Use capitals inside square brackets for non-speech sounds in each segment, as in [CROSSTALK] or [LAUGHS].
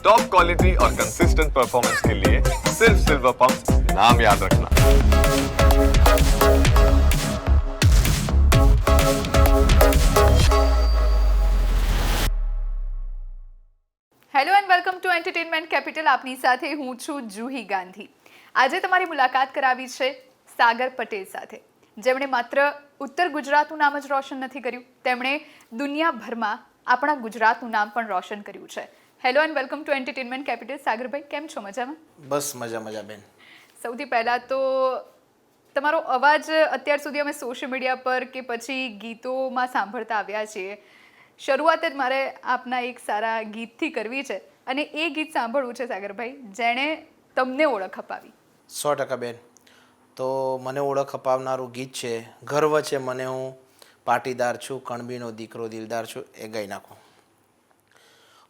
Top quality और consistent performance के लिए सिर्फ सिल्वर पंप नाम याद रखना hello and welcome to entertainment capital આપની સાથે હું છું જુહી ગાંધી આજે તમારી મુલાકાત કરાવી છે સાગર પટેલ સાથે જેમણે માત્ર ઉત્તર ગુજરાતનું નામ જ રોશન નથી કર્યું તેમણે દુનિયાભરમાં આપણા ગુજરાતનું નામ પણ રોશન કર્યું છે Hello and welcome to entertainment capital સાગરભાઈ કેમ છો? મજામાં? બસ મજા મજા બેન. સૌથી પહેલાં તો તમારો અવાજ અત્યાર સુધી અમે સોશિયલ મીડિયા પર કે પછી ગીતોમાં સાંભળતા આવ્યા છીએ. શરૂઆત જ મારે આપના એક સારા ગીતથી કરવી છે અને એ ગીત સાંભળવું છે સાગરભાઈ જેણે તમને ઓળખ અપાવી. સો ટકા બેન. તો મને ઓળખ અપાવનારું ગીત છે ગર્વ છે મને હું પાટીદાર છું કણબીનો દીકરો દિલદાર છું એ ગાઈ નાખું.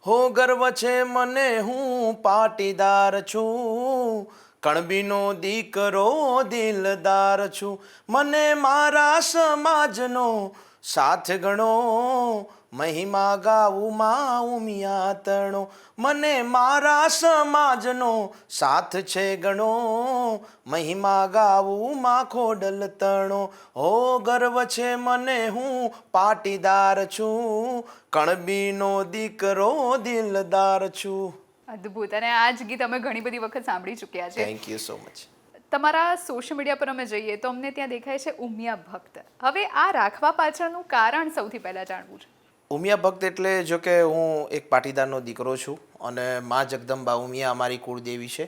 હો ગર્વ છે મને હું પાટીદાર છું. કણબીનો દીકરો દિલદાર છું. મને મારા સમાજનો સાથ ગણો. મહિમા ગાવું માં ઉમિયા તણો મને મારા સમાજનો સાથ છે ગણો. મહિમા ગાવું માં ખોડલ તણો હો ગર્વ છે મને હું પાટીદાર છું. કણબીનો દીકરો દિલદાર છું. અદ્ભુત. અને આ જ ગીત અમે ઘણી બધી વખત સાંભળી ચૂક્યા છે. થેન્ક યુ સો મચ તમારા સોશિયલ મીડિયા પર અમે જઈએ તો અમને ત્યાં દેખાય છે ઉમિયા ભક્ત. હવે આ રાખવા પાછળનું કારણ સૌથી પહેલાં જાણવું છે. ઉમિયા ભક્ત એટલે જો કે હું એક પાટીદારનો દીકરો છું અને મા જગદંબા ઉમિયા અમારી કુળદેવી છે.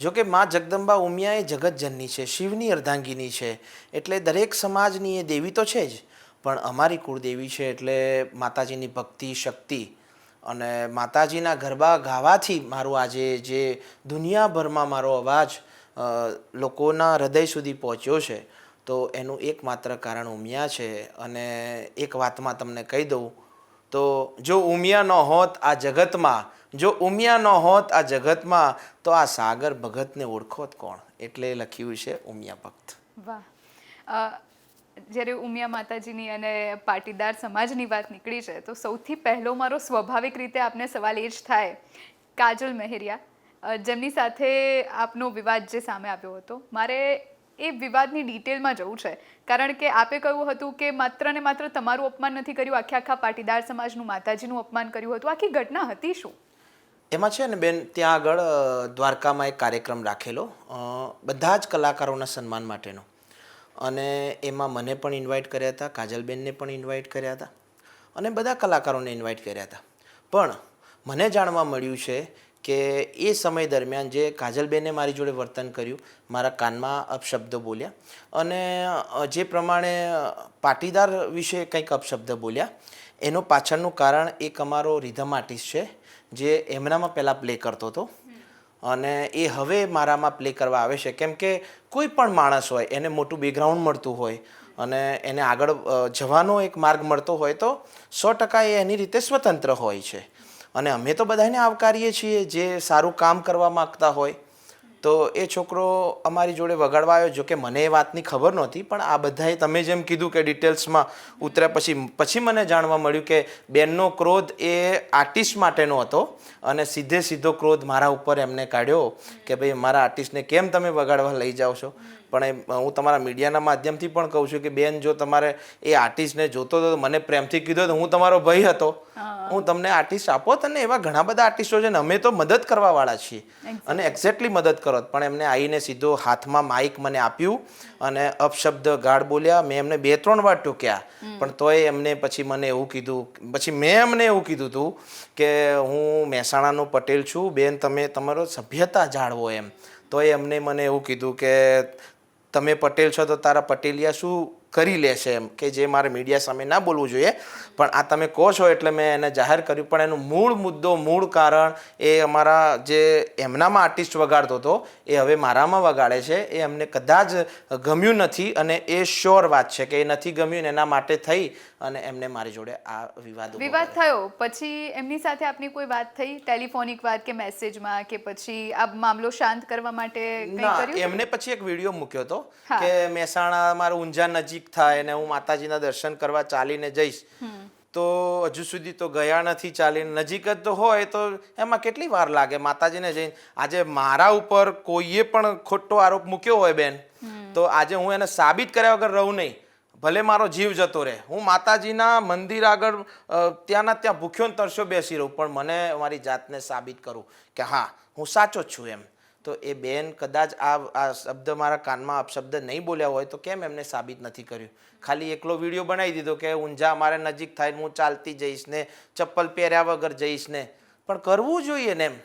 જો કે મા જગદંબા ઉમિયા એ જગતજનની છે, શિવની અર્ધાંગીની છે, એટલે દરેક સમાજની એ દેવી તો છે જ, પણ અમારી કુળદેવી છે એટલે માતાજીની ભક્તિ, શક્તિ અને માતાજીના ગરબા ગાવાથી મારું આજે જે દુનિયાભરમાં મારો અવાજ લોકોના હૃદય સુધી પહોંચ્યો છે. તો એનું એકમાત્ર કારણ ઉમિયા છે અને એક વાતમાં તમને કહી દઉં, તો જો ઉમિયા ન હોત આ જગતમાં, જો ઉમિયા ન હોત આ જગતમાં, તો આ સાગર ભગતને ઓળખોત કોણ? એટલે લખ્યું છે ઉમિયા ભક્ત. વાહ. જ્યારે ઉમિયા માતાજીની અને પાટીદાર સમાજની વાત નીકળી છે, તો સૌથી પહેલો મારો સ્વાભાવિક રીતે આપને સવાલ એ જ થાય, કાજલ મહેરિયા જેમની સાથે આપનો વિવાદ જે સામે આવ્યો હતો, મારે એ વિવાદની ડિટેલમાં જવું છે. કારણ કે આપે કહ્યું હતું કે માત્ર ને માત્ર તમારું અપમાન નથી કર્યું, આખે આખા પાટીદાર સમાજનું, માતાજીનું અપમાન કર્યું હતું. આખી ઘટના હતી શું? એમાં છે ને બેન, ત્યાં આગળ દ્વારકામાં એક કાર્યક્રમ રાખેલો. બધા જ કલાકારોના સન્માન માટેનો. અને એમાં મને પણ ઇન્વાઇટ કર્યા હતા, કાજલબેનને પણ ઇન્વાઇટ કર્યા હતા અને બધા કલાકારોને ઇન્વાઇટ કર્યા હતા. પણ મને જાણવા મળ્યું છે કે એ સમય દરમિયાન જે કાજલબેને મારી જોડે વર્તન કર્યું, મારા કાનમાં અપશબ્દો બોલ્યા અને જે પ્રમાણે પાટીદાર વિશે કંઈક અપશબ્દ બોલ્યા, એનું પાછળનું કારણ એક અમારો રિધમ આર્ટિસ્ટ છે, જે એમનામાં પહેલાં પ્લે કરતો હતો. અને એ હવે મારામાં પ્લે કરવા આવે છે. કેમ કે કોઈ પણ માણસ હોય, એને મોટું બેકગ્રાઉન્ડ મળતું હોય અને એને આગળ જવાનો એક માર્ગ મળતો હોય તો સો ટકા એ એની રીતે સ્વતંત્ર હોય છે. અને અમે તો બધાને આવકારીએ છીએ જે સારું કામ કરવા માગતા હોય. તો એ છોકરો અમારી જોડે વગાડવા આવ્યો, જોકે મને એ વાતની ખબર નહોતી, પણ આ બધાએ તમે જેમ કીધું કે ડિટેલ્સમાં ઉતર્યા પછી પછી મને જાણવા મળ્યું કે બેનનો ક્રોધ એ આર્ટિસ્ટ માટેનો હતો અને સીધે સીધો ક્રોધ મારા ઉપર એમને કાઢ્યો કે ભાઈ, મારા આર્ટિસ્ટને કેમ તમે વગાડવા લઈ જાઓ છો? પણ એ હું તમારા મીડિયાના માધ્યમથી પણ કહું છું કે બેન જો તમારે એ આર્ટિસ્ટને જોતો હતો મને પ્રેમથી કીધો તો હું તમારો ભાઈ હતો. હું. તમને આર્ટિસ્ટ આપો અને એવા ઘણા બધા આર્ટિસ્ટો છે ને અમે તો મદદ કરવાવાળા છીએ. અને એક્ઝેક્ટલી મદદ કરો પણ એમને આવીને સીધો હાથમાં માઇક મને આપ્યું અને અપશબ્દ ગાઢ બોલ્યા. મેં એમને બે ત્રણ વાર ટૂક્યા. પણ તોય એમને પછી મને એવું કીધું પછી મેં એમને એવું કીધું હતું કે હું મહેસાણાનો પટેલ છું. બેન તમે તમારો સભ્યતા જાળવો એમ. તોય એમને મને એવું કીધું કે તમે પટેલ છો તો તારા પટેલિયા શું કરી લેશે એમ કે જે મારે મીડિયા સામે ના બોલવું જોઈએ. પણ આ તમે કહો છો એટલે મેં એને જાહેર કર્યું. પણ એનું મૂળ મુદ્દો મૂળ કારણ એ અમારા જે એમનામાં આર્ટિસ્ટ વગાડતો હતો એ હવે મારામાં વગાડે છે. એ અમને કદાચ ગમ્યું નથી અને એ શ્યોર વાત છે કે એ નથી ગમ્યું એના માટે થઈ અને એમને મારી જોડે આ વિવાદ વિવાદ થયો. પછી એમની સાથે આપની કોઈ વાત થઈ? ટેલિફોનિક વાત કે મેસેજમાં કે પછી આ મામલો શાંત કરવા માટે એમને પછી એક વીડિયો મૂક્યો હતો કે મહેસાણા મારું ઊંઝા નજીક થાય અને હું માતાજીના દર્શન કરવા ચાલીને જઈશ. તો હજુ સુધી તો ગયા નથી ચાલીને. નજીક જ તો હોય તો એમાં કેટલી વાર લાગે માતાજીને જઈને? આજે મારા ઉપર કોઈએ પણ ખોટો આરોપ મૂક્યો હોય બેન. તો આજે હું એને સાબિત કર્યા વગર રહું નહીં. ભલે મારો જીવ જતો રહે. હું માતાજીના મંદિર આગળ ત્યાંના ત્યાં ભૂખ્યો ને તરસ્યો બેસી રહું. પણ મને મારી જાતને સાબિત કરું કે હા હું સાચો જ છું એમ. તો એ બેન કદાચ આ આ શબ્દ મારા કાનમાં અપશબ્દ નહીં બોલ્યા હોય તો કેમ એમને સાબિત નથી કર્યું? ખાલી એકલો વીડિયો બનાવી દીધો કે ઊંઝા મારે નજીક થાય હું ચાલતી જઈશ ને ચપ્પલ પહેર્યા વગર જઈશ ને. પણ કરવું જોઈએ ને એમ.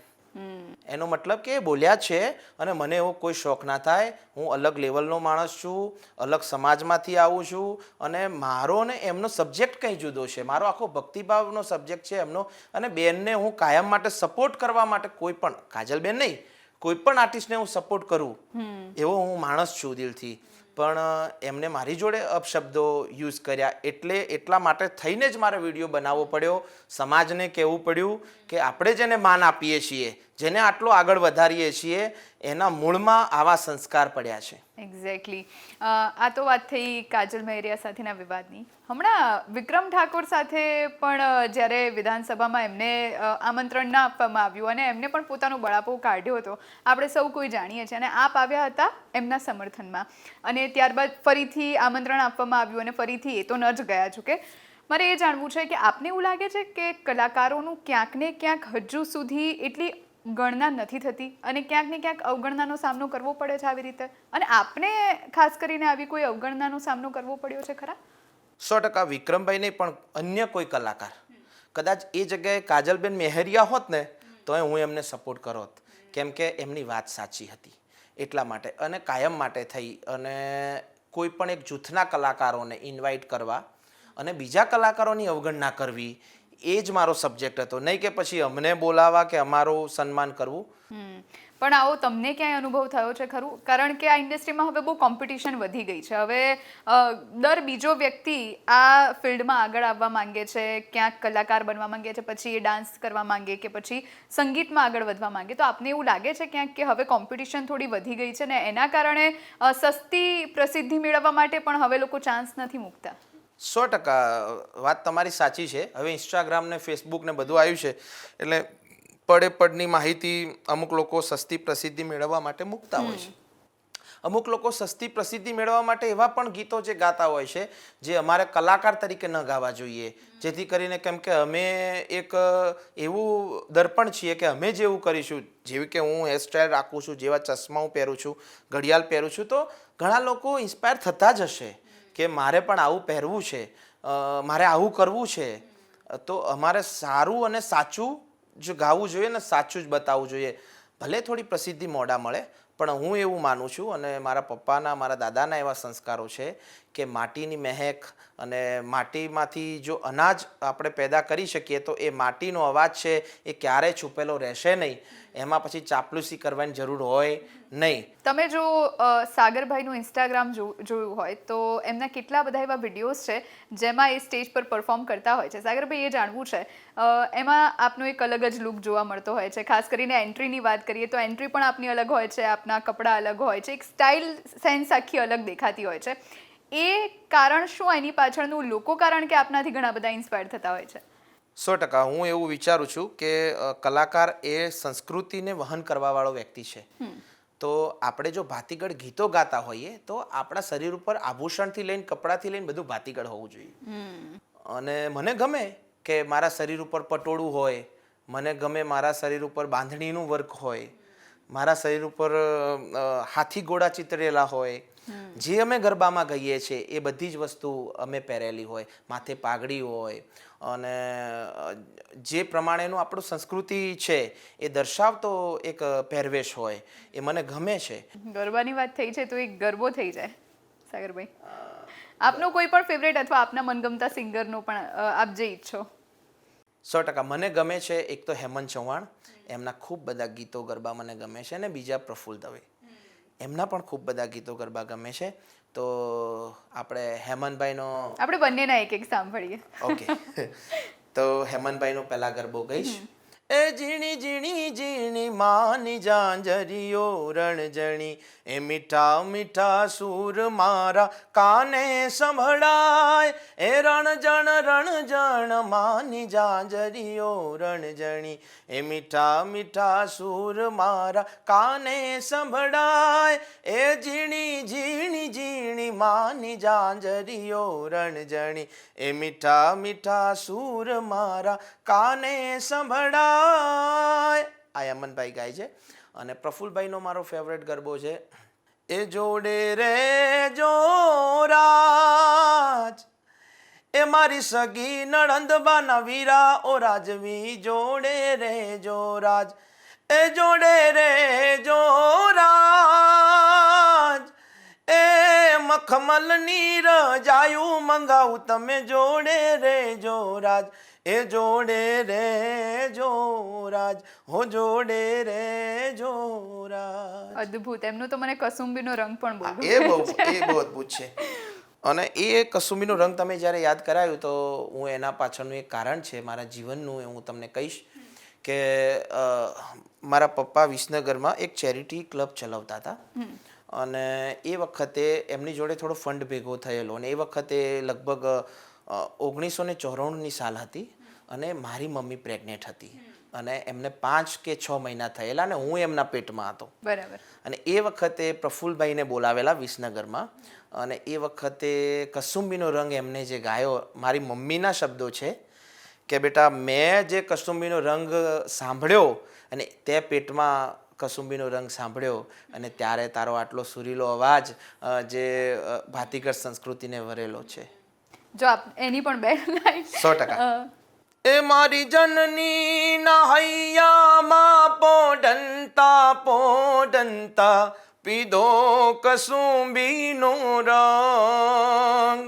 એનો મતલબ કે બોલ્યા છે અને મને એવો કોઈ શોખ ના થાય. હું અલગ લેવલનો માણસ છું અલગ સમાજમાંથી આવું છું અને મારો ને એમનો સબ્જેક્ટ કંઈ જુદો છે. મારો આખો ભક્તિભાવનો સબ્જેક્ટ છે એમનો અને બેનને હું કાયમ માટે સપોર્ટ કરવા માટે કોઈ પણ કાજલબેન નહીં કોઈ પણ આર્ટિસ્ટને હું સપોર્ટ કરું એવો હું માણસ છું દિલથી. પણ એમને મારી જોડે અપશબ્દો યુઝ કર્યા એટલે એટલા માટે થઈને જ મારે વીડિયો બનાવવો પડ્યો. સમાજને કહેવું પડ્યું કે આપણે જેને માન આપીએ છીએ જેને આટલો આગળ વધારીએ છીએ, એના મૂળમાં આવા સંસ્કાર પડ્યા છે. એક્ઝેક્ટલી આ તો વાત થઈ કાજલ મહેરિયા સાથેના વિવાદની. હમણાં વિક્રમ ઠાકોર સાથે પણ જ્યારે વિધાનસભામાં એમને આમંત્રણ ના આપવામાં આવ્યું અને એમને પણ પોતાનો બળાપો કાઢ્યો હતો, આપણે સૌ કોઈ જાણીએ છીએ. અને આપ આવ્યા હતા એમના સમર્થનમાં. અને ત્યારબાદ ફરીથી આમંત્રણ આપવામાં આવ્યું અને ફરીથી એ તો ન જ ગયા છો કે મારે એ જાણવું છે કે આપને એવું લાગે છે કે કલાકારોનું ક્યાંક ને ક્યાંક હજુ સુધી એટલી ગણના નથી થતી અને ક્યાંક ને ક્યાંક અવગણનાનો સામનો કરવો પડે છે આવી રીતે. અને આપને ખાસ કરીને આવી કોઈ અવગણનાનો સામનો કરવો પડ્યો છે ખરા? સો ટકા વિક્રમભાઈ નહીં પણ અન્ય કોઈ કલાકાર. કદાચ એ જગ્યાએ કાજલબેન મેહરિયા હોત ને, તોય હું એમને સપોર્ટ કરોત. કેમ કે એમની વાત સાચી હતી. એટલા માટે અને કાયમ માટે થઈ. અને કોઈ પણ એક જૂથના કલાકારોને ઇન્વાઇટ કરવા અને બીજા કલાકારોની અવગણના કરવી એ જ મારો સબ્જેક્ટ હતો. નહીં કે પછી અમને બોલાવા કે અમારું સન્માન કરવું. પણ આવો તમને ક્યાંય અનુભવ થયો છે ખરું? કારણ કે આ ઇન્ડસ્ટ્રીમાં હવે બહુ કોમ્પિટિશન વધી ગઈ છે. હવે દર બીજો વ્યક્તિ આ ફિલ્ડમાં આગળ આવવા માંગે છે, ક્યાંક કલાકાર બનવા માંગે છે, પછી એ ડાન્સ કરવા માંગે કે પછી સંગીતમાં આગળ વધવા માંગે. તો આપને એવું લાગે છે ક્યાંક કે હવે કોમ્પિટિશન થોડી વધી ગઈ છે ને એના કારણે સસ્તી પ્રસિદ્ધિ મેળવવા માટે પણ હવે લોકો ચાન્સ નથી મૂકતા? સો ટકા વાત તમારી સાચી છે. હવે ઇન્સ્ટાગ્રામ ને ફેસબુક ને બધું આવ્યું છે. એટલે પડે પડની માહિતી અમુક લોકો સસ્તી પ્રસિદ્ધિ મેળવવા માટે મૂકતા હોય છે. અમુક લોકો સસ્તી પ્રસિદ્ધિ મેળવવા માટે એવા પણ ગીતો જે ગાતા હોય છે જે અમારે કલાકાર તરીકે ન ગાવા જોઈએ. જેથી કરીને કેમ કે અમે એક એવું દર્પણ છીએ કે અમે જેવું કરીશું. જેવી કે હું હેરસ્ટાઈલ રાખું છું જેવા ચશ્મા હું પહેરું છું ઘડિયાળ પહેરું છું તો ઘણા લોકો ઇન્સ્પાયર થતા જ હશે. કે મારે પણ આવું પહેરવું છે મારે આવું કરવું છે, તો અમારે સારું અને સાચું જ ગાવું જોઈએ ને સાચું જ બતાવવું જોઈએ. ભલે થોડી પ્રસિદ્ધિ મોડા મળે, પણ હું એવું માનું છું અને મારા પપ્પાના, મારા દાદાના એવા સંસ્કારો છે કે માટીની મહેક અને માટીમાંથી જો અનાજ આપણે પેદા કરી શકીએ તો એ માટીનો અવાજ છે, એ ક્યારેય છુપેલો રહેશે નહીં. એમાં પછી ચાપલુસી કરવાની જરૂર હોય નહીં. તમે જો સાગરભાઈનું ઇન્સ્ટાગ્રામ જોયું હોય, તો એમના કેટલા બધા એવા વિડીયોઝ છે જેમાં એ સ્ટેજ પર પરફોર્મ કરતા હોય છે. સાગરભાઈ, એ જાણવું છે. એમાં આપનો એક અલગ જ લુક જોવા મળતો હોય છે. ખાસ કરીને એન્ટ્રીની વાત કરીએ, તો એન્ટ્રી પણ આપની અલગ હોય છે, આપના કપડાં અલગ હોય છે, એક સ્ટાઇલ સેન્સ આખી અલગ દેખાતી હોય છે. એ કારણ શું? એની પાછળનું લોકો કારણ કે આપનાથી ઘણા બધા ઇન્સ્પાયર થતા હોય છે. સો ટકા. હું એવું વિચારું છું કે કલાકાર એ સંસ્કૃતિને વહન કરવાવાળો વ્યક્તિ છે. તો આપણે જો ભાતીગળ ગીતો ગાતા હોઈએ તો આપણા શરીર ઉપર આભૂષણથી લઈને કપડાથી લઈને બધું ભાતીગળ હોવું જોઈએ. અને મને ગમે કે મારા શરીર ઉપર પટોળું હોય મને ગમે મારા શરીર ઉપર બાંધણીનું વર્ક હોય મારા શરીર ઉપર હાથી ઘોડા ચિતરેલા હોય. જે અમે ગરબામાં ગઈએ છીએ એ બધી જ વસ્તુ અમે પહેરેલી હોય. માથે પાઘડી હોય અને જે પ્રમાણેનું આપણું સંસ્કૃતિ છે એ દર્શાવતો એક પહેરવેશ હોય એ મને ગમે છે. ગરબાની વાત થઈ છે તો એક ગરબો થઈ જાય સાગરભાઈ. આપનો કોઈ પણ ફેવરેટ અથવા આપના મનગમતા સિંગરનો પણ આપ જે ઈચ્છો. સો ટકા મને ગમે છે એક તો હેમંત ચૌહાણ. એમના ખૂબ બધા ગીતો ગરબા મને ગમે છે અને બીજા પ્રફુલ્લ દવે. એમના પણ ખૂબ બધા ગીતો ગરબા ગમે છે. તો આપણે હેમંતભાઈનો આપણે બંનેના એક એક સાંભળીએ. ઓકે [LAUGHS] તો હેમંતભાઈનો પહેલા ગરબો ગઈશ. એ ઝીણી ઝીણી ઝીણી માની જાંજરીઓ રણજણી. એ મીઠા મીઠા સૂર મારા કાને સંભળાય. એ રણજણ રણજણ માની જાંજરીઓ રણજણી. એ મીઠા મીઠા સૂર મારા કાને સંભળાય. એ ઝીણી ઝીણી ઝીણી માની જાંજરીઓ રણજણી. એ મીઠા મીઠા સૂર મારા કાને સંભળાય. આ યમનભાઈ ગાય છે. અને પ્રફુલભાઈનો મારો ફેવરેટ ગરબો છે. એ જોડે રે જોરાજ એ મારી સગી નણંદબાના વીરા ઓ રાજવી જોડે રે જોરાજ એ જોડે રે જોરાજ એ મખમલની રજાયું મંગાવું તમે જોડે રે જોરાજ એ જોડે રે જોરાજ હો જોડે રે જોરાજ અદ્ભુત એમનું તો મને કસુંબીનો રંગ પણ બહુ એ બહુ એ બહુ અદ્ભુત છે. અને એ કસુંબીનો રંગ તમે જ્યારે યાદ કરાયું તો હું એના પાછળનું એક કારણ છે મારા જીવનનું હું તમને કહીશ કે મારા પપ્પા વિસનગરમાં એક ચેરિટી ક્લબ ચલાવતા હતા. અને એ વખતે એમની જોડે થોડો ફંડ ભેગો થયેલો અને એ વખતે લગભગ ઓગણીસો ને ચોરાણુંની સાલ હતી અને મારી મમ્મી પ્રેગ્નેન્ટ હતી. અને એમને પાંચ કે છ મહિના થયેલા અને હું એમના પેટમાં હતો. બરાબર. અને એ વખતે પ્રફુલભાઈને બોલાવેલા વિસનગરમાં. અને એ વખતે કસુંબીનો રંગ એમને જે ગાયો મારી મમ્મીના શબ્દો છે કે બેટા મેં જે કસુંબીનો રંગ સાંભળ્યો અને તે પેટમાં કસુંબીનો રંગ સાંભળ્યો અને ત્યારે તારો આટલો સુરીલો અવાજ જે ભાતીગર ભાતીગળ સંસ્કૃતિને વરેલો છે. જો આપ એની પણ બે લાઈન. સો ટકા. એ મારી જનની ના હૈયામાં પોડંતા પોડંતા પીધો કસુંબીનો રંગ.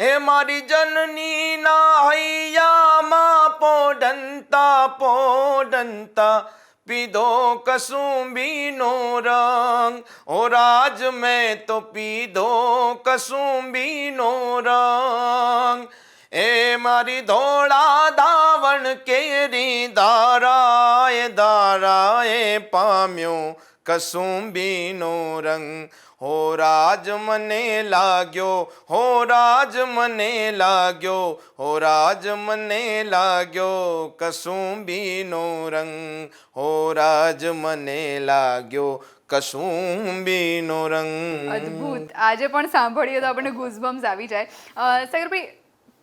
એ મારી જનની ના હૈયામાં પોડંતા પોડંતા પીધો કસુંબીનો રંગ. ઓ રાજ, મેં તો પીધો કસુંબીનો રંગ. એ મારી ધોળા દાવણ કેરી દારાએ દારાએ પામ્યો. કસુંબીનો રંગ. હો રાજ મને લાગ્યો, હો રાજ મને લાગ્યો, હો રાજ મને લાગ્યો કસુંબીનો રંગ. હો રાજ મને લાગ્યો કસુંબીનો રંગ. અદ્ભુત. આજે પણ સાંભળીએ તો આપણને ગુઝબમ્સ આવી જાય. સાગરભાઈ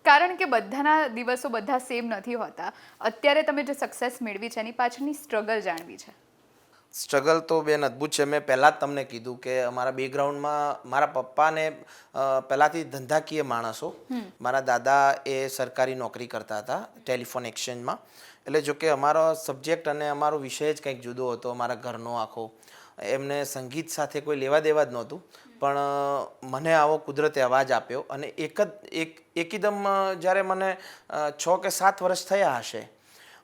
કારણ કે બધાના દિવસો બધા સેમ નથી હોતા, અત્યારે તમે જે સક્સેસ મેળવી છે, એની પાછળની સ્ટ્રગલ જાણવી છે. સ્ટ્રગલ તો બેન અદ્ભુત છે. મેં પહેલાં જ તમને કીધું કે અમારા બેકગ્રાઉન્ડમાં મારા પપ્પાને પહેલાંથી ધંધાકીય માણસો. મારા દાદા એ સરકારી નોકરી કરતા હતા ટેલિફોન એક્સચેન્જમાં. એટલે જો કે અમારો સબ્જેક્ટ અને અમારો વિષય જ કંઈક જુદો હતો અમારા ઘરનો આખો. એમને સંગીત સાથે કોઈ લેવા દેવા જ નહોતું. પણ મને આવો કુદરતે અવાજ આપ્યો અને એક જ એક એકદમ જ્યારે મને છ કે સાત વર્ષ થયા હશે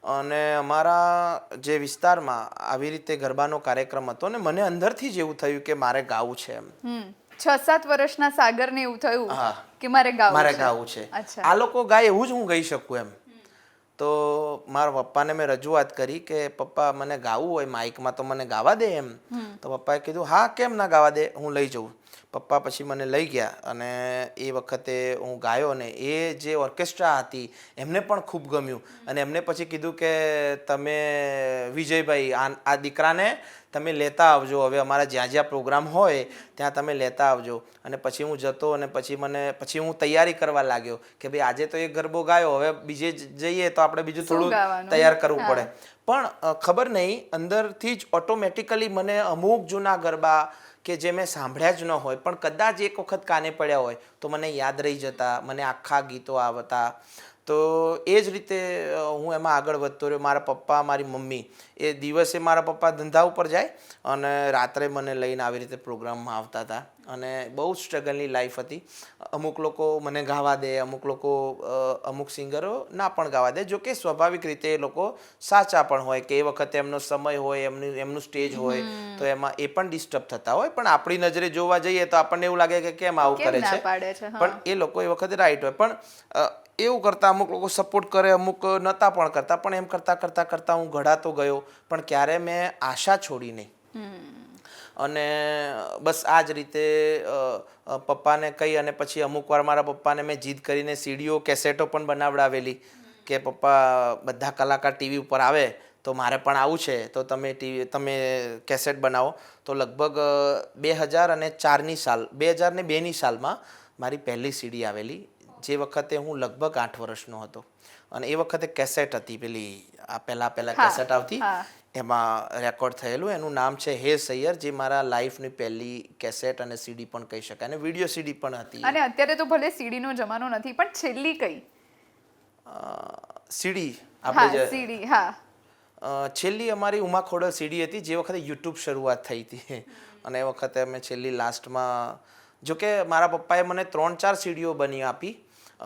અને અમારા જે વિસ્તારમાં આવી રીતે ગરબાનો કાર્યક્રમ હતો ને મને અંદરથી જ એવું થયું કે મારે ગાવું છે એમ. છ સાત વર્ષના સાગરને એવું થયું. કે મારે ગાવું મારે ગાવું છે. આ લોકો ગાય એવું જ હું ગાઈ શકું એમ. તો મારા પપ્પાને મેં રજૂઆત કરી કે પપ્પા મને ગાવું હોય માઇકમાં તો મને ગાવા દે એમ. તો પપ્પાએ કીધું હા કેમ ના ગાવા દે? હું લઈ જઉં. પપ્પા પછી મને લઈ ગયા અને એ વખતે હું ગાયો ને એ જે ઓર્કેસ્ટ્રા હતી એમને પણ ખૂબ ગમ્યું. અને એમને પછી કીધું કે તમે વિજયભાઈ આ આ દીકરાને તમે લેતા આવજો. હવે અમારા જ્યાં જ્યાં પ્રોગ્રામ હોય ત્યાં તમે લેતા આવજો. અને પછી હું જતો અને પછી મને પછી હું તૈયારી કરવા લાગ્યો કે ભાઈ આજે તો એક ગરબો ગાયો હવે બીજે જ જઈએ તો આપણે બીજું થોડું તૈયાર કરવું પડે. પણ ખબર નહીં અંદરથી જ ઓટોમેટિકલી મને અમુક જૂના ગરબા કે જે મેં સાંભળ્યા જ ન હોય, પણ કદાચ એક વખત કાને પડ્યા હોય, તો મને યાદ રહી જતા, મને આખા ગીતો આવતા. તો એ જ રીતે હું એમાં આગળ વધતો રહ્યો. મારા પપ્પા, મારી મમ્મી, એ દિવસે મારા પપ્પા ધંધા ઉપર જાય અને રાત્રે મને લઈને આવી રીતે પ્રોગ્રામમાં આવતા હતા. અને બહુ સ્ટ્રગલની લાઈફ હતી. અમુક લોકો મને ગાવા દે અમુક લોકો અમુક સિંગરો ના પણ ગાવા દે જોકે સ્વાભાવિક રીતે એ લોકો સાચા પણ હોય કે એ વખતે એમનો સમય હોય એમનું એમનું સ્ટેજ હોય તો એમાં એ પણ ડિસ્ટર્બ થતા હોય. પણ આપણી નજરે જોવા જઈએ તો આપણને એવું લાગે કે કેમ આવું કરે છે. પણ એ લોકો એ વખતે રાઈટ હોય. પણ એવું કરતા અમુક લોકો સપોર્ટ કરે અમુક નહોતા પણ કરતા. પણ એમ કરતાં કરતાં કરતાં હું ઘડાતો ગયો. પણ ક્યારે મેં આશા છોડી નહીં. અને બસ આ જ રીતે પપ્પાને કહી અને પછી અમુક વાર મારા પપ્પાને મેં જીદ કરીને સીડીઓ કેસેટો પણ બનાવડાવેલી કે પપ્પા બધા કલાકાર ટીવી ઉપર આવે તો મારે પણ આવું છે તો તમે ટીવી તમે કેસેટ બનાવો. તો લગભગ બે હજાર અને ચારની સાલ બે હજાર ને બેની સાલમાં મારી પહેલી સીડી આવેલી જે વખતે હું લગભગ આઠ વર્ષનો હતો. અને એ વખતે કેસેટ હતી પેલી આ પહેલાં પહેલાં કેસેટ આવતી. એમાં રેકોર્ડ થયેલું. એનું નામ છે હે સૈયર જે મારા લાઈફની પહેલી કેસેટ અને સીડી પણ કહી શકાય. અને વીડિયો સીડી પણ હતી. અને અત્યારે તો ભલે સીડીનો જમાનો નથી પણ છેલ્લી કઈ? સીડી આપણે સીડી હા. છેલ્લી અમારી ઉમા ખોડલ સીડી હતી જે વખતે યુટ્યુબ શરૂઆત થઈ હતી. અને એ વખતે અમે છેલ્લી લાસ્ટમાં જો કે મારા પપ્પાએ મને ત્રણ ચાર સીડીઓ બની આપી.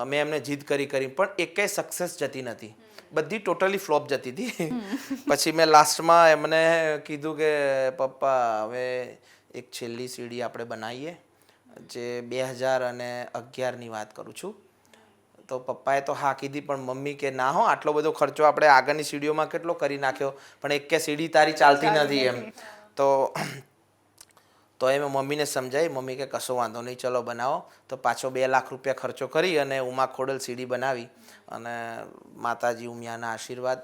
મેં એમને જીદ કરી કરી પણ એકેય સક્સેસ જતી નથી. બધી ટોટલી ફ્લોપ જતી હતી. પછી મેં લાસ્ટમાં એમને કીધું કે પપ્પા હવે એક છેલ્લી સીડી આપણે બનાવીએ જે બે હજાર અને અગિયારની વાત કરું છું. તો પપ્પાએ તો હા કીધી પણ મમ્મી કે ના હો આટલો બધો ખર્ચો આપણે આગળની સીડીઓમાં કેટલો કરી નાખ્યો? પણ એક કે સીડી તારી ચાલતી નથી એમ. તો તો એ મેં મમ્મીને સમજાવી મમ્મી કે કશો વાંધો નહીં, ચલો બનાવો. તો પાછો બે લાખ રૂપિયા ખર્ચો કરી અને ઉમા ખોડલ સીડી બનાવી અને માતાજી ઉમિયાના આશીર્વાદ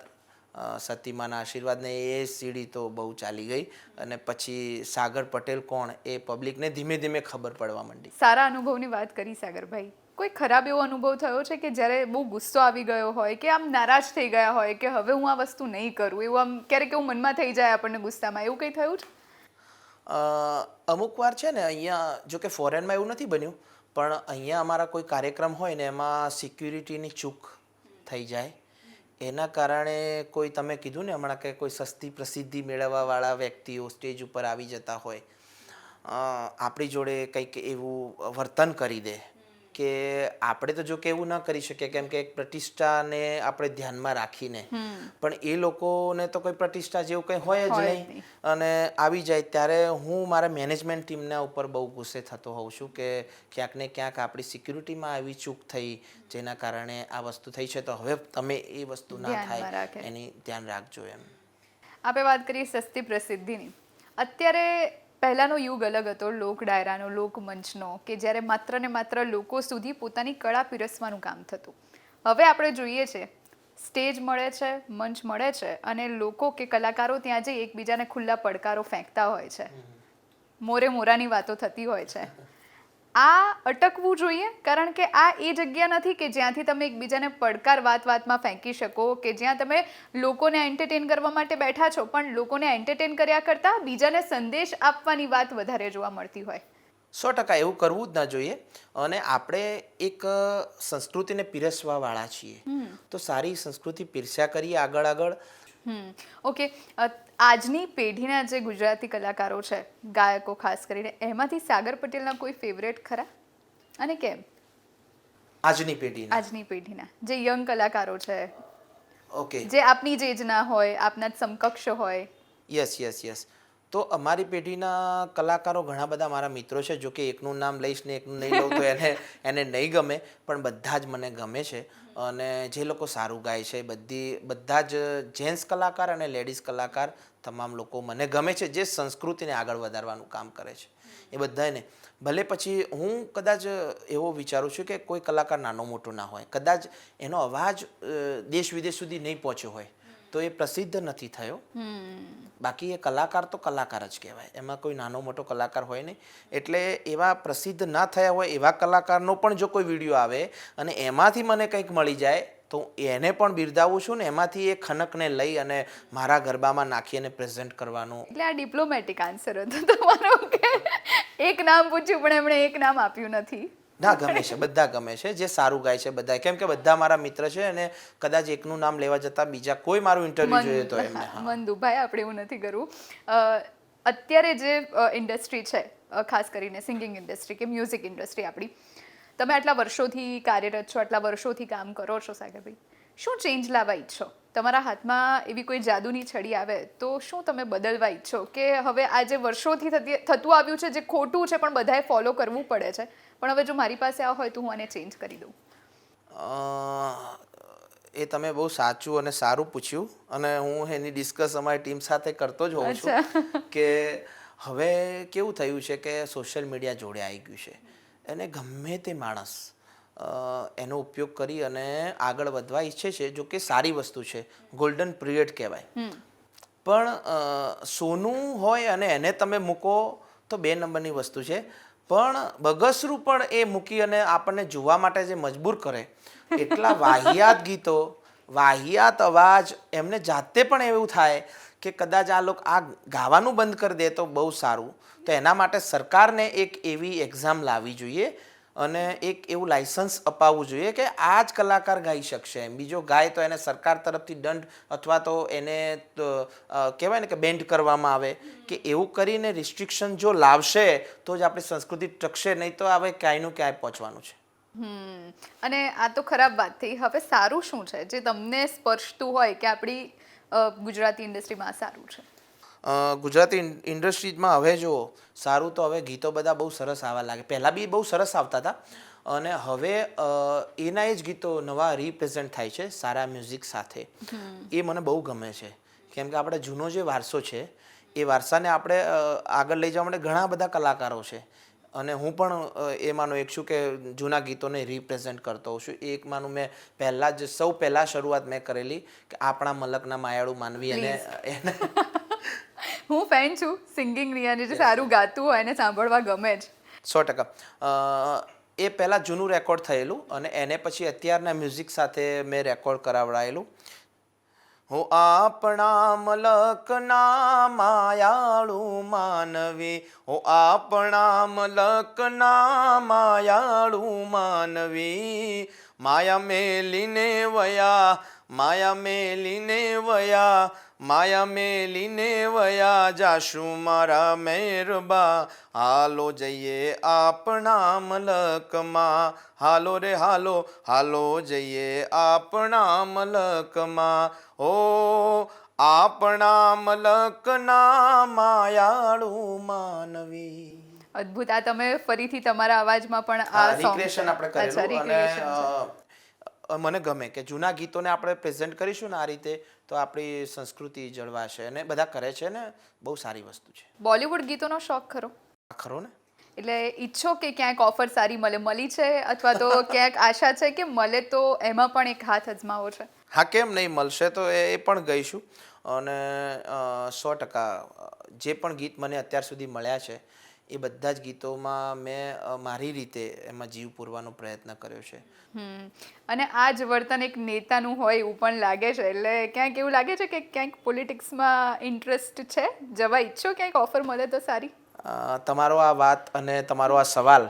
સતીમાના આશીર્વાદને એ સીડી તો બહુ ચાલી ગઈ અને પછી સાગર પટેલ કોણ એ પબ્લિકને ધીમે ધીમે ખબર પડવા માંડી. સારા અનુભવની વાત કરી સાગરભાઈ. કોઈ ખરાબ એવો અનુભવ થયો છે કે જ્યારે બહુ ગુસ્સો આવી ગયો હોય કે આમ નારાજ થઈ ગયા હોય કે હવે હું આ વસ્તુ નહીં કરું? એવું આમ ક્યારેક એવું મનમાં થઈ જાય આપણને ગુસ્સામાં. એવું કંઈ થયું છે? અમુક વાર છે ને અહીંયા જો કે ફોરેનમાં એવું નથી બન્યું, પણ અહીંયા અમારા કોઈ કાર્યક્રમ હોય ને એમાં સિક્યુરિટીની ચૂક થઈ જાય. એના કારણે કોઈ તમે કીધું ને હમણાં કે કોઈ સસ્તી પ્રસિદ્ધિ મેળવવાવાળા વ્યક્તિઓ સ્ટેજ ઉપર આવી જતા હોય આપણી જોડે કંઈક એવું વર્તન કરી દે. કે આપણે તો જો કે એવું ન કરી શકીએ કેમ કે એક પ્રતિષ્ઠાને આપણે ધ્યાનમાં રાખીને. પણ એ લોકોને તો કોઈ પ્રતિષ્ઠા જેવું કંઈ હોય જ નહીં. અને આવી જાય ત્યારે હું મારા મેનેજમેન્ટ ટીમના ઉપર બહુ ગુસ્સે થતો હોઉં છું કે ક્યાંક ને ક્યાંક આપણી સિક્યુરિટીમાં આવી ચૂક થઈ જેના કારણે આ વસ્તુ થઈ છે. તો હવે તમે એ વસ્તુ ના થાય એની ધ્યાન રાખજો એમ. આપણે વાત કરીએ સસ્તી પ્રસિદ્ધિની. અત્યારે પહેલાંનો યુગ અલગ હતો લોક ડાયરાનો લોકમંચનો કે જ્યારે માત્ર ને માત્ર લોકો સુધી પોતાની કળા પીરસવાનું કામ થતું. હવે આપણે જોઈએ છે સ્ટેજ મળે છે મંચ મળે છે અને લોકો કે કલાકારો ત્યાં જઈ એકબીજાને ખુલ્લા પડકારો ફેંકતા હોય છે. મોરે મોરાની વાતો થતી હોય છે. આ અટકવું જોઈએ કારણ કે આ એ જગ્યા નથી કે જ્યાંથી તમે એકબીજાને પડકાર વાત વાતમાં ફેંકી શકો કે જ્યાં તમે લોકોને એન્ટરટેન કરવા માટે બેઠા છો. પણ લોકોને એન્ટરટેન કર્યા કરતાં બીજાને સંદેશ આપવાની વાત વધારે જોવા મળતી હોય. સો ટકા એવું કરવું જ ના જોઈએ. અને આપણે એક સંસ્કૃતિને પીરસવાવાળા છીએ. તો સારી સંસ્કૃતિ પીરસ્યા કરીએ આગળ આગળ ઓકે આજની પેઢીના જે ગુજરાતી કલાકારો છે ગાયકો ખાસ કરીને એમાંથી સાગર પટેલના કોઈ ફેવરેટ ખરા? અને કેમ? આજની પેઢીને. આજની પેઢીના. જે યંગ કલાકારો છે. ઓકે જે આપની જ એજના હોય આપના જ સમકક્ષ હોય. યસ યસ યસ તો અમારી પેઢીના કલાકારો ઘણા બધા મારા મિત્રો છે જો કે એકનું નામ લઈશ ને એકનું નહીં લઉં તો એને [LAUGHS] એને નહીં ગમે પણ બધા જ મને ગમે છે. અને જે લોકો સારું ગાય છે, બધી, બધા જ જેન્ટ્સ કલાકાર અને લેડીઝ કલાકાર તમામ લોકો મને ગમે છે, જે સંસ્કૃતિને આગળ વધારવાનું કામ કરે છે. એ બધાને ભલે પછી હું કદાચ એવો વિચારું છું કે કોઈ કલાકાર નાનો મોટો ના હોય. કદાચ એનો અવાજ દેશ વિદેશ સુધી નહીં પહોંચ્યો હોય. તો એ પ્રસિદ્ધ નથી થયો. બાકી એ કલાકાર તો કલાકાર જ કહેવાય. એમાં કોઈ નાનો મોટો કલાકાર હોય નહીં. એટલે એવા પ્રસિદ્ધ ના થયા હોય એવા કલાકારનો પણ જો કોઈ વીડિયો આવે અને એમાંથી મને કંઈક મળી જાય તો એને પણ બિરદાવું છું ને એમાંથી એ ખનકને લઈ અને મારા ગરબામાં નાખી અને પ્રેઝન્ટ કરવાનું. એટલે આ ડિપ્લોમેટિક આન્સર હતો તમારો એક નામ પૂછ્યું પણ એમણે એક નામ આપ્યું નથી. ના ગમે છે બધા ગમે છે જે સારું ગાય છે બધા કેમ કે બધા મારા મિત્ર છે અને કદાચ એકનું નામ લેવા જતાં બીજા કોઈ મારું ઇન્ટરવ્યુ જોઈએ તો એમને મન આપણે એવું નથી કરવું. અત્યારે જે ઇન્ડસ્ટ્રી છે ખાસ કરીને સિંગિંગ ઇન્ડસ્ટ્રી કે મ્યુઝિક ઇન્ડસ્ટ્રી આપણી તમે આટલા વર્ષોથી કાર્યરત છો આટલા વર્ષોથી કામ કરો છો સાગરભાઈ. શું ચેન્જ લાવવા ઈચ્છો? તમારા હાથમાં એવી કોઈ જાદુની છડી આવે તો શું તમે બદલવા ઈચ્છો? કે હવે આ જે વર્ષોથી થતી થતું આવ્યું છે જે ખોટું છે પણ બધાએ ફોલો કરવું પડે છે. પણ હવે જો મારી પાસે આ હોય તો હું આને ચેન્જ કરી દઉં. એ તમે બહુ સાચું અને સારું પૂછ્યું અને હું એની ડિસ્કસ અમારી ટીમ સાથે કરતો જ હોઉં છું [LAUGHS] કે હવે કેવું થયું છે કે સોશિયલ મીડિયા જોડે આવી ગયું છે. એને ગમે તે માણસ એનો ઉપયોગ કરી અને આગળ વધવા ઈચ્છે છે જો કે સારી વસ્તુ છે ગોલ્ડન પિરિયડ કહેવાય. પણ સોનું હોય અને એને તમે મૂકો તો બે નંબરની વસ્તુ છે. પણ બગસરું પણ એ મૂકી અને આપણને જોવા માટે જે મજબૂર કરે, એટલા વાહિયાત ગીતો, વાહિયાત અવાજ, એમને જાતે પણ એવું થાય કે કદાચ આ લોકો આ ગાવાનું બંધ કરી દે તો બહુ સારું. તો એના માટે સરકારને એક એવી એક્ઝામ લાવવી જોઈએ અને એક એવું લાયસન્સ અપાવવું જોઈએ કે આ જ કલાકાર ગાઈ શકશે એમ. બીજો ગાય તો એને સરકાર તરફથી દંડ અથવા તો એને કહેવાય ને કે બેન્ડ કરવામાં આવે કે એવું કરીને રિસ્ટ્રિક્શન જો લાવશે તો જ આપણી સંસ્કૃતિ ટકશે, નહીં તો હવે ક્યાંયનું ક્યાંય પહોંચવાનું છે. અને આ તો ખરાબ વાત થઈ. હવે સારું શું છે? જે તમને સ્પર્શતું હોય કે આપણી ગુજરાતી ઇન્ડસ્ટ્રીમાં સારું છે? ગુજરાતી ઇન્ડસ્ટ્રીઝમાં હવે જુઓ સારું તો હવે ગીતો બધા બહુ સરસ આવવા લાગે. પહેલાં બી બહુ સરસ આવતા હતા અને હવે એના એ જ ગીતો નવા રિપ્રેઝેન્ટ થાય છે સારા મ્યુઝિક સાથે. એ મને બહુ ગમે છે. કેમ કે આપણે જૂનો જે વારસો છે એ વારસાને આપણે આગળ લઈ જવા માટે ઘણા બધા કલાકારો છે. અને હું પણ એમાંનો એક છું કે જૂના ગીતોને રિપ્રેઝેન્ટ કરતો હોઉં છું. એકમાંનું મેં પહેલાં જ સૌ પહેલાં શરૂઆત મેં કરેલી કે આપણા મલકના માયાળું માનવી અને એને [LAUGHS] હું ફેન છું સિંગિંગની અને જે સારું ગાતું હોય એને સાંભળવા ગમે જ. સો ટકા. એ પહેલાં જૂનું રેકોર્ડ થયેલું અને એને પછી અત્યારના મ્યુઝિક સાથે મેં રેકોર્ડ કરાવડાયેલું. હું આપણા મલકના માયાળુ માનવી હું આપણા મલકના માયાળુ માનવી. માયા મેલીને વયા માયા મેલીને વયા માયા મેલીને વયા જાશું મારા મહેરબા હાલો જઈએ આપણા મલકમાં. હાલો રે હાલો હાલો જઈએ આપણા મલકમાં. ઓ આપણા મલકના માયાળુ માનવી. અદ્ભુત આ તમે ફરીથી તમારા અવાજમાં પણ આ છે. આપણે કરેલું અને મને ગમે કે જૂના ગીતોને આપણે પ્રેઝન્ટ કરીશું ને આ રીતે. તો આપણી સંસ્કૃતિ જળવાશે અને બધા કરે છે ને બહુ સારી વસ્તુ છે. બોલિવૂડ ગીતોનો શોખ ખરો? આ ખરો ને? એટલે ઈચ્છો કે ક્યાંક ઓફર સારી મળે મળી છે અથવા તો [LAUGHS] ક્યાંક આશા છે કે મળે તો એમાં પણ એક હાથ અજમાવો છે? હા કેમ નહીં મળશે તો એ પણ ગઈશું. અને સો ટકા જે પણ ગીત મને અત્યાર સુધી મળ્યા છે એ બધા જ ગીતોમાં મેં મારી રીતે એમાં જીવ પૂરવાનો પ્રયત્ન કર્યો છે. અને આ જ વર્તન એક નેતાનું હોય એવું પણ લાગે છે. એટલે ક્યાંક એવું લાગે છે કે ક્યાંક પોલિટિક્સમાં ઇન્ટરેસ્ટ છે? જવા ઈચ્છો ક્યાંક? ઓફર મળે તો સારી? તમારો આ વાત અને તમારો આ સવાલ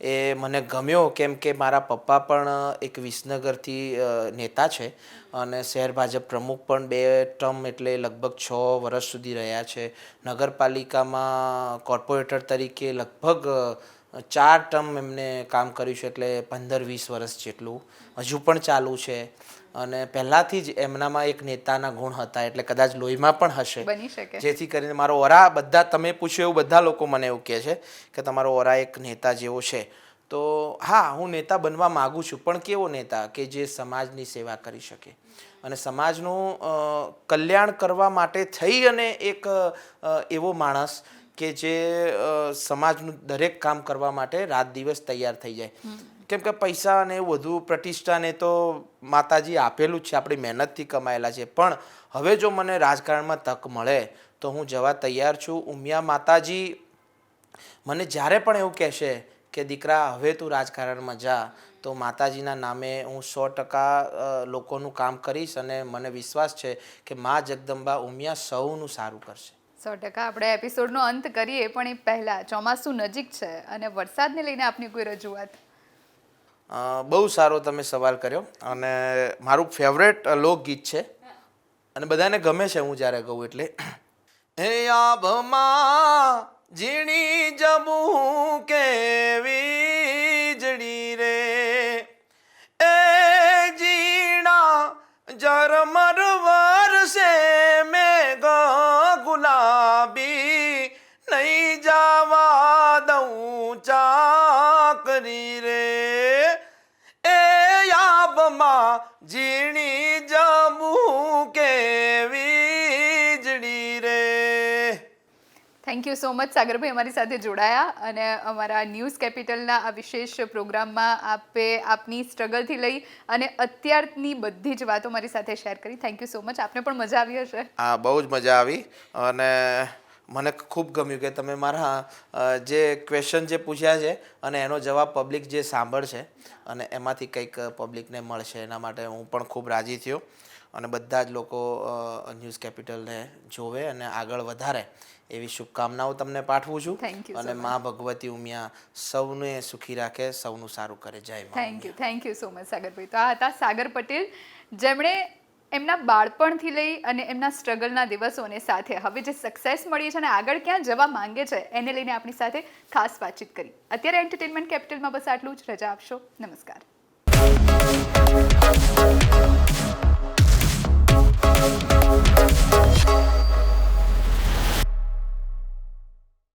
એ મને ગમ્યો કેમ કે મારા પપ્પા પણ એક વિસનગરથી નેતા છે અને શહેર ભાજપ પ્રમુખ પણ બે ટર્મ એટલે લગભગ છ વર્ષ સુધી રહ્યા છે. નગરપાલિકામાં કોર્પોરેટર તરીકે લગભગ ચાર ટર્મ એમને કામ કર્યું છે એટલે પંદર વીસ વર્ષ જેટલું. હજુ પણ ચાલુ છે. અને પહેલાંથી જ એમનામાં એક નેતાના ગુણ હતા એટલે કદાચ લોહીમાં પણ હશે. બની શકે. જેથી કરીને મારો ઓરા બધા તમે પૂછ્યો એવું બધા લોકો મને એવું કહે છે કે તમારો ઓરા એક નેતા જેવો છે. તો હા હું નેતા બનવા માગું છું પણ કેવો નેતા? કે જે સમાજની સેવા કરી શકે. અને સમાજનું કલ્યાણ કરવા માટે થઈ અને એક એવો માણસ કે જે સમાજનું દરેક કામ કરવા માટે રાત દિવસ તૈયાર થઈ જાય. કેમ કે પૈસા ને એવું બધું પ્રતિષ્ઠાને તો માતાજી આપેલું જ છે, આપણી મહેનતથી કમાયેલા છે. પણ હવે જો મને રાજકારણમાં તક મળે, તો હું જવા તૈયાર છું. ઉમિયા માતાજી મને જ્યારે પણ એવું કહેશે કે, દીકરા, હવે તું રાજકારણમાં જા, તો માતાજીના નામે હું સો ટકા લોકોનું કામ કરીશ અને મને વિશ્વાસ છે કે મા જગદંબા ઉમિયા સૌનું સારું કરશે. સો ટકા. આપણે એપિસોડનો અંત કરીએ, પણ એ પહેલાં ચોમાસું નજીક છે અને વરસાદને લઈને આપની કોઈ રજૂઆત? બહુ સારો તમે સવાલ કર્યો અને મારું ફેવરેટ લોકગીત છે. અને બધાને ગમે છે હું જ્યારે કહું એટલે. હે આભમાં, ઝીણી જબું કે વીજળી રે? એ જીણા જરમર યુ સો મચ સાગરભાઈ અમારી સાથે જોડાયા અને અમારા ન્યૂઝ કેપિટલના આ વિશેષ પ્રોગ્રામમાં આપે આપની સ્ટ્રગલથી લઈ અને અત્યારની બધી જ વાતો મારી સાથે શેર કરી. થેન્ક યુ સો મચ આપને પણ મજા આવી હશે. હા, બહુ જ મજા આવી અને મને ખૂબ ગમ્યું કે તમે મારા જે ક્વેશ્ચન જે પૂછ્યા છે અને એનો જવાબ પબ્લિક જે સાંભળશે અને એમાંથી કંઈક પબ્લિકને મળશે એના માટે હું પણ ખૂબ રાજી થયો. અને બધા જ લોકો ન્યૂઝ કેપિટલને જોવે અને આગળ વધારે. એવી શુભકામનાઓ તમને પાઠવું છું. અને મા ભગવતી ઉમિયા સૌને સુખી રાખે સૌનું સારું કરે. જય મા thank you thank you so much સાગરભાઈ. તો આ હતા સાગર પટેલ. જેમણે એમના બાળપણથી લઈ અને એમના સ્ટ્રગલના દિવસોને સાથે હવે જે સક્સેસ મળી છે અને આગળ ક્યાં જવા માંગે છે એને લઈને આપણી સાથે ખાસ વાતચીત કરી. અત્યારે એન્ટરટેનમેન્ટ કેપિટલમાં બસ આટલું જ. રજા આપશો. નમસ્કાર.